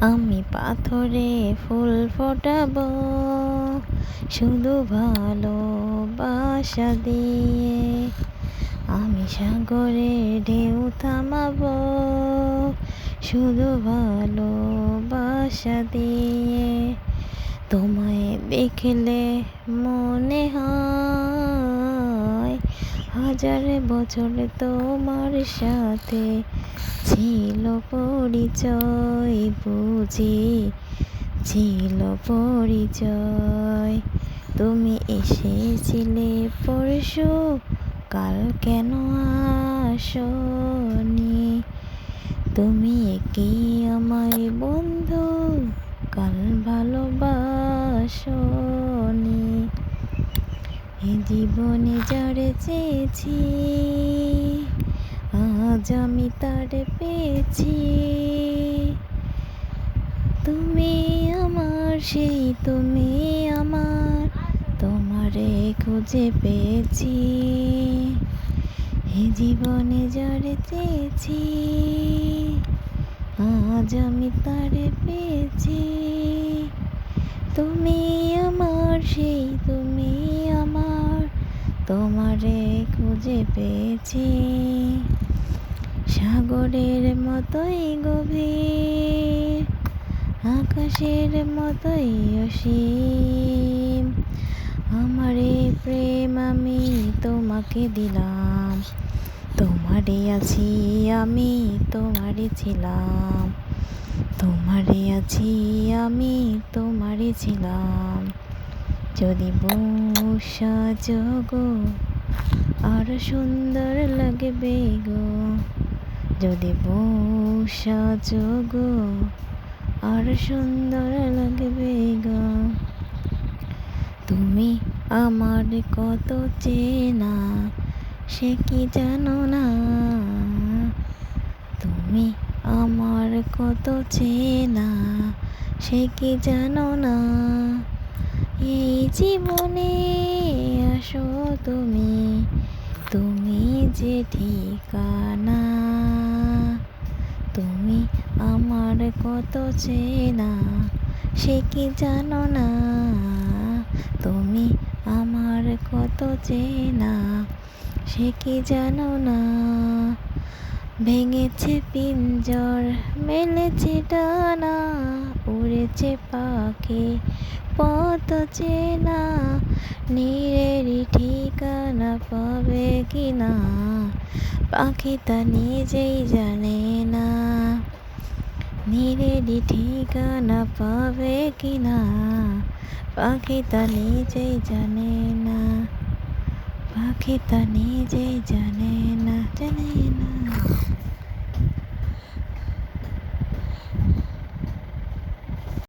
আমি পাথরে ফুল ফোটাবো, শুধু ভালোবাসা দিয়ে। আমি সাগরে ঢেউ থামাবো, শুধু ভালোবাসা দিয়ে। তোমায় দেখলে মনে হয়, হাজার বছর তোমার সাথে ছিল পরিচয় বুঝি, ছিল পরিচয়। তুমি এসেছিলে পরশু, কাল কেন আসনি? তুমি কি আমায় বন্ধু, কাল ভালোবাসনি। এ জীবনে যারে চেয়েছি আমি তারে পেয়েছি। তুমি আমার, সেই তুমি আমার, তোমারে খুঁজে পেয়েছি। এ জীবনে যারে চেয়েছি, আজ আমি তারে পেয়েছি। তুমি আমার, সেই তুমি আমার, তোমারে খুঁজে পেয়েছি। সাগরের মতোই গভীর, আকাশের মতোই অসীম। আমারে প্রেম আমি তোমাকে দিলাম, তোমারে আছি আমি, তোমারে ছিলাম। তোমারে আছি আমি, তোমারে ছিলাম। যদি বসা গো আরও সুন্দর লাগবে গো। যদি বসা গো আর সুন্দর লাগবে গো। তুমি আমার কত চেনা, সে কি জানো না? তুমি আমার কত চেনা, সে কি জানো না? এই জীবনে আসো তুমি তুমি যে ঠিকানা। আমার কত চেনা, সে কি জানো না? তুমি আমার কত চেনা, সে কি জানো না? ভেঙেছে পিঞ্জর, মেলেছে ডানা, উড়েছে পাখি, পথ চেনা নীরেরই ঠিকানা পাবে কি না পাখিটা নিজেই জানে না। নীরেরই ঠিকানা পাবে কি না? পাখিটা নিজেই জানে না। পাখিটা নিজেই জানে না। জানে